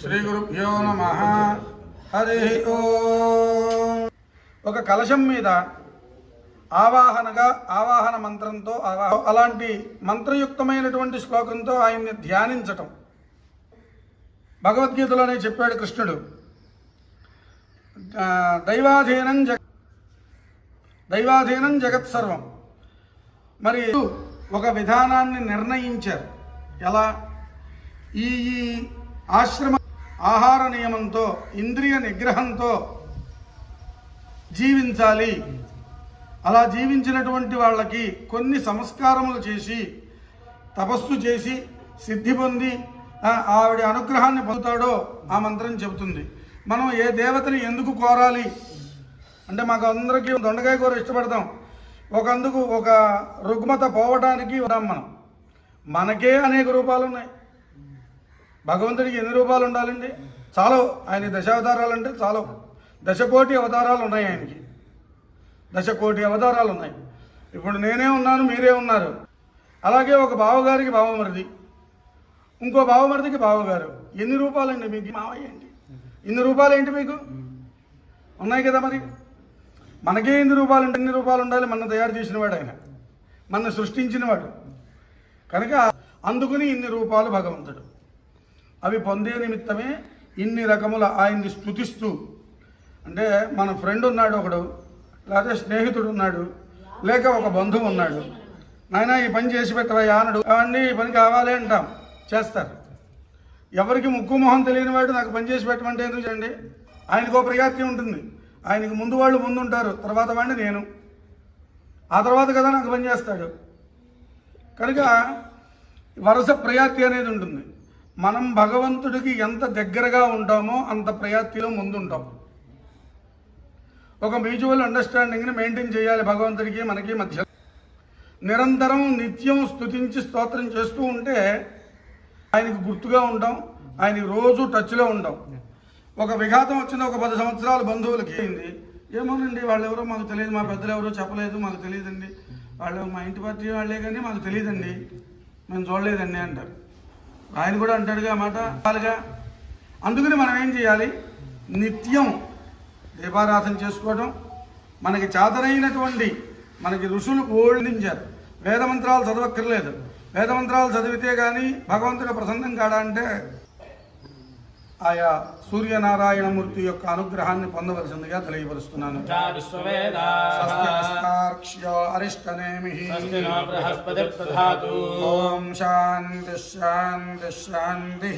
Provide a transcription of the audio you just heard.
శ్రీ గురుభ్యో నమ. హరి ఒక కలశం మీద ఆవాహనగా ఆవాహన మంత్రంతో అలాంటి మంత్రయుక్తమైనటువంటి శ్లోకంతో ఆయన్ని ధ్యానించటం. భగవద్గీతలోనే చెప్పాడు కృష్ణుడు దైవాధీనం జగ దైవాధీనం జగత్ సర్వం. మరి ఒక విధానాన్ని నిర్ణయించారు. ఎలా? ఈ ఈ ఆశ్రమ ఆహార నియమంతో ఇంద్రియ నిగ్రహంతో జీవించాలి. అలా జీవించినటువంటి వాళ్ళకి కొన్ని సంస్కారములు చేసి తపస్సు చేసి సిద్ధి పొంది ఆవిడ అనుగ్రహాన్ని పొందుతాడో ఆ మంత్రం చెబుతుంది. మనం ఏ దేవతని ఎందుకు కోరాలి? అంటే మాకు అందరికీ దొండకాయ కూర ఇష్టపడతాం. ఒకందుకు ఒక రుగ్మత పోవటానికి ఉన్నాం మనం. మనకే అనేక రూపాలు ఉన్నాయి భగవంతుడికి ఎన్ని రూపాలు ఉండాలండి? చాలా ఆయన దశావతారాలు అంటే చాలా దశకోటి అవతారాలు ఉన్నాయి ఆయనకి. దశకోటి అవతారాలు ఉన్నాయి. ఇప్పుడు నేనే ఉన్నాను మీరే ఉన్నారు. అలాగే ఒక బావగారికి బావమరిది. ఇంకో బావమరిదికి బావగారు. ఎన్ని రూపాలండి మీకు? మావయ్య ఏంటి ఇన్ని రూపాయలు ఏంటి మీకు? ఉన్నాయి కదా మరి. మనకే ఎన్ని రూపాయలు అంటే ఎన్ని రూపాయలు ఉండాలి? మన తయారు చేసినవాడు ఆయన. మన సృష్టించినవాడు. కనుక అందుకుని ఇన్ని రూపాలు భగవంతుడు. అవి పొందే నిమిత్తమే ఇన్ని రకముల ఆయన్ని స్థుతిస్తూ అంటే మన ఫ్రెండ్ ఉన్నాడు ఒకడు లేకపోతే స్నేహితుడు ఉన్నాడు లేక ఒక బంధువు ఉన్నాడు. నాయన ఈ పని చేసి పెట్టవయ్యా అనడు అవన్నీ ఈ పని కావాలి అంటాం. చేస్తారు. ఎవరికి ముక్కు మొహం తెలియని వాడు నాకు పని చేసి పెట్టమంటే ఎందుకు చేయండి? ఆయనకు ఒక ప్రయాత్యం ఉంటుంది. ఆయనకు ముందు వాళ్ళు ముందు ఉంటారు తర్వాత వాడిని నేను. ఆ తర్వాత కదా నాకు పని చేస్తాడు. కనుక వరుస ప్రయాతి అనేది ఉంటుంది. మనం భగవంతుడికి ఎంత దగ్గరగా ఉంటామో అంత ప్రయాతిలో ముందుంటాం. ఒక మ్యూచువల్ అండర్స్టాండింగ్ని మెయింటైన్ చేయాలి భగవంతుడికి మనకి మధ్య. నిరంతరం నిత్యం స్తుతించి స్తోత్రం చేస్తూ ఉంటే ఆయనకు గుర్తుగా ఉంటాం ఆయనకి రోజు టచ్లో ఉంటాం. ఒక విఘాతం వచ్చిన ఒక పది సంవత్సరాల బంధువులకి అయింది. ఏమోనండి వాళ్ళు ఎవరో మాకు తెలియదు మా పెద్దలు ఎవరో చెప్పలేదు మాకు తెలియదండి. వాళ్ళు మా ఇంటి పార్టీ వాళ్ళే కానీ మాకు తెలియదండి. మేము చూడలేదండి అంటారు. ఆయన కూడా అంటాడుగా మాట అందుకని మనం ఏం చేయాలి? నిత్యం దీపారాధన చేసుకోవడం. మనకి చాతనైనటువంటి మనకి ఋషులు ఓడించారు. వేదమంత్రాలు చదవక్కర్లేదు. వేదమంత్రాలు చదివితే కానీ భగవంతుడు ప్రసన్నం కాడా అంటే ఆయా సూర్యనారాయణమూర్తి యొక్క అనుగ్రహాన్ని పొందవలసిందిగా తెలియపరుస్తున్నాను. ఓం శాంతి శాంతి శాంతి.